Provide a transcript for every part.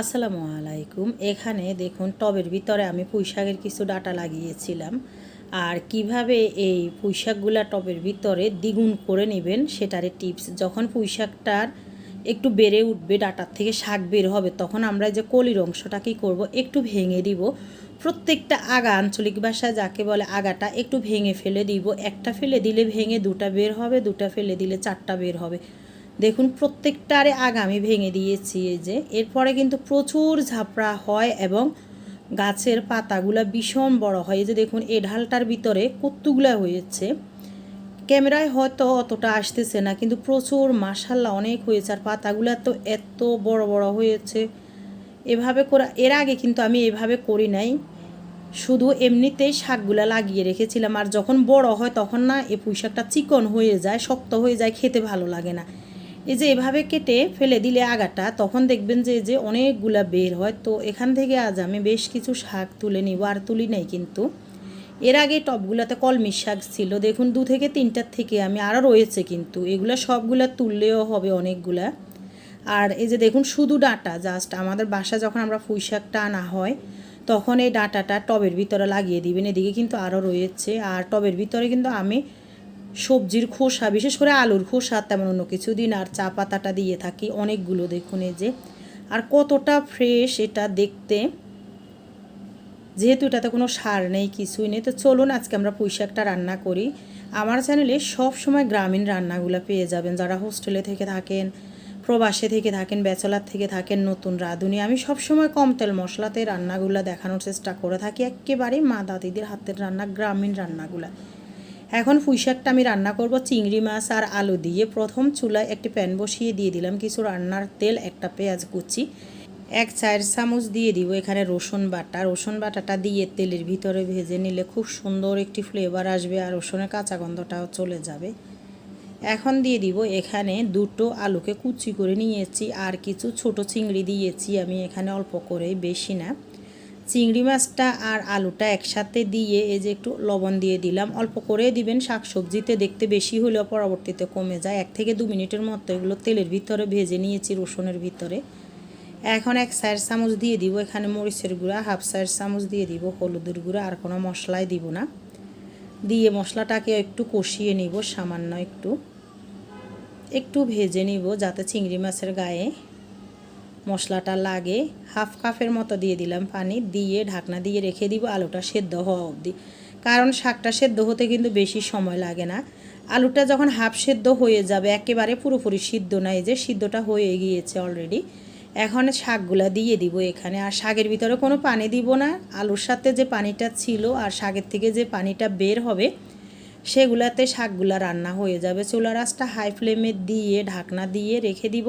আসসালামু আলাইকুম। এখানে দেখুন, টবের ভিতরে আমি পুঁই শাকের কিছু ডাটা লাগিয়েছিলাম। আর কীভাবে এই পুঁই শাকগুলা টবের ভিতরে দ্বিগুণ করে নেবেন, সেটারে টিপস। যখন পুঁই শাকটার একটু বেড়ে উঠবে, ডাটার থেকে শাক বের হবে, তখন আমরা যে কলির অংশটা কী করব, একটু ভেঙে দিব। প্রত্যেকটা আগা, আঞ্চলিক ভাষায় যাকে বলে আগাটা, একটু ভেঙে ফেলে দিব। একটা ফেলে দিলে ভেঙে দুটা বের হবে, দুটা ফেলে দিলে চারটা বের হবে। দেখুন, প্রত্যেকটারে আগ আমি ভেঙে দিয়েছি এই যে। এরপরে কিন্তু প্রচুর ঝাপড়া হয় এবং গাছের পাতাগুলা ভীষণ বড় হয়। এই যে দেখুন এই ঢালটার ভিতরে কত্তুগুলা হয়েছে। ক্যামেরায় হয়তো অতটা আসতেছে না, কিন্তু প্রচুর মাসাল্লা অনেক হয়েছে। আর পাতাগুলা তো এত বড় বড় হয়েছে। এভাবে করা এর আগে কিন্তু আমি এভাবে করি নাই। শুধু এমনিতেই শাকগুলা লাগিয়ে রেখেছিলাম। আর যখন বড় হয়, তখন না এই পুঁই শাকটা চিকন হয়ে যায়, শক্ত হয়ে যায়, খেতে ভালো লাগে না। এই যে এভাবে কেটে ফেলে দিলে আগাটা, তখন দেখবেন যে যে অনেকগুলা বের হয়। তো এখান থেকে আজ আমি বেশ কিছু শাক তুলে নিব, আর তুলি নাই কিন্তু। এর আগে টবগুলোতে কলমি শাক ছিল। দেখুন, দু থেকে তিনটার থেকে আমি আরও রয়েছে কিন্তু। এগুলো সবগুলা তুললেও হবে অনেকগুলা। আর এই যে দেখুন, শুধু ডাঁটা, জাস্ট আমাদের বাসা যখন আমরা পুঁই শাকটা আনা হয়, তখন এই ডাঁটাটা টবের ভিতরে লাগিয়ে দিবেন। এদিকে কিন্তু আরও রয়েছে। আর টবের ভিতরে কিন্তু আমি সবজির খোসা, বিশেষ করে আলুর খোসা, তেমন অন্য কিছু দিন। আর চা পাতাটা দিয়ে থাকি অনেকগুলো, দেখুন এই যে। আর কতটা ফ্রেশ এটা দেখতে। যেহেতু এটাতে কোনো সার নেই, কিছুই নেই, তো চলুন আজকে আমরা পুঁই শাকটা রান্না করি। আমার চ্যানেলে সব সময় গ্রামীণ রান্নাগুলো পেয়ে যাবেন। যারা হোস্টেলে থেকে থাকেন, প্রবাসে থেকে থাকেন, ব্যাচলার থেকে থাকেন, নতুন রাঁধুনি, আমি সবসময় কম তেল মশলাতে রান্নাগুলো দেখানোর চেষ্টা করে থাকি। একেবারেই মা দাদিদের হাতের রান্না, গ্রামীণ রান্নাগুলো। এখন পুঁই শাকটা আমি রান্না করব চিংড়ি মাছ আর আলু দিয়ে। প্রথম চুলায় একটি প্যান বসিয়ে দিয়ে দিলাম কিছু রান্নার তেল, একটা পেঁয়াজ কুচি, এক চায়ের চামচ দিয়ে দিব এখানে রসুন বাটা। রসুন বাটাটা দিয়ে তেলের ভিতরে ভেজে নিলে খুব সুন্দর একটি ফ্লেভার আসবে আর রসুনের কাঁচা গন্ধটাও চলে যাবে। এখন দিয়ে দিব এখানে দুটো আলুকে কুচি করে নিয়েছি আর কিছু ছোট চিংড়ি দিয়েছি আমি এখানে অল্প করে, বেশি না। চিংড়ি মাছটা আর আলুটা একসাথে দিয়ে এই যে একটু লবণ দিয়ে দিলাম। অল্প করে দিবেন, শাকসবজিতে দেখতে বেশি হলেও পরবর্তীতে কমে যায়। এক থেকে দু মিনিটের মতো এগুলো তেলের ভিতরে ভেজে নিয়েছি রসুনের ভিতরে। এখন এক সাইড চামচ দিয়ে দিব এখানে মরিচের গুঁড়া, হাফ সাইড চামচ দিয়ে দিব হলুদের গুঁড়া, আর কোনো মশলাই দিব না। দিয়ে মশলাটাকে একটু কষিয়ে নিব সামান্য একটু। একটু ভেজে নিব যাতে চিংড়ি মাছের গায়ে মশলাটা লাগে, হাফ কাপের মতো দিয়ে দিলাম পানি, দিয়ে ঢাকনা দিয়ে রেখে দিব আলুটা সেদ্ধ হওয়া অবধি। কারণ শাকটা সেদ্ধ হতে কিন্তু বেশি সময় লাগে না। আলুটা যখন হাফ সেদ্ধ হয়ে যাবে, একেবারে পুরোপুরি সিদ্ধ নাই যে সিদ্ধটা হয়ে গিয়েছে অলরেডি এখন শাকগুলা দিয়ে দিব এখানে। আর শাকের ভিতরে কোনো পানি দিব না। আলুর সাথে যে পানিটা ছিল আর শাকের থেকে যে পানিটা বের হবে, সেগুলাতে শাকগুলা রান্না হয়ে যাবে। চুলা রাসটা হাই ফ্লেমে দিয়ে, ঢাকনা দিয়ে রেখে দিব।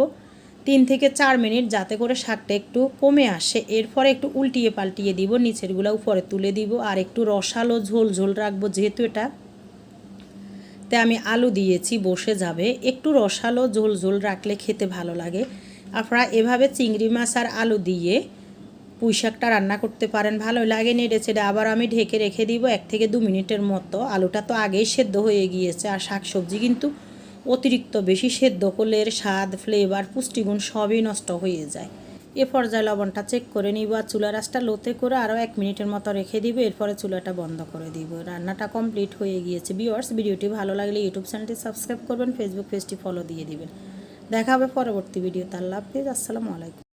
তিন থেকে চার মিনিট যাতে করে শাকটা একটু কমে আসে। এরপরে একটু উল্টিয়ে পাল্টিয়ে দিব, নিচেরগুলো উপরে তুলে দিব, আর একটু রসালো ঝোল ঝোল রাখব, যেহেতু এটা তে আমি আলু দিয়েছি, বসে যাবে। একটু রসালো ঝোল ঝোল রাখলে খেতে ভালো লাগে। আপনারা এভাবে চিংড়ি মাছ আর আলু দিয়ে পুঁই শাকটা রান্না করতে পারেন ভালো লাগে নেড়ে চেড়ে। আবার আমি ঢেকে রেখে দিব এক থেকে দু মিনিটের মতো। আলুটা তো আগেই সেদ্ধ হয়ে গিয়েছে, আর শাক সবজি কিন্তু অতিরিক্ত বেশি সেদ্ধ করলে এর স্বাদ ফ্লেভার পুষ্টিগুণ সবই নষ্ট হয়ে যায়। এ পর্যায়ে লবণটা চেক করে নিব আর চুলা রাসটা লোতে করে আরও এক মিনিটের মতো রেখে দিব। এরপরে চুলাটা বন্ধ করে দিব। রান্নাটা কমপ্লিট হয়ে গিয়েছে। বিওয়ার্স ভিডিওটি ভালো লাগলে ইউটিউব চ্যানেলটি সাবস্ক্রাইব করবেন ফেসবুক পেজটি ফলো দিয়ে দিবেন। দেখা হবে পরবর্তী ভিডিও তার লাভ হাফিজ। আসসালামু আলাইকুম।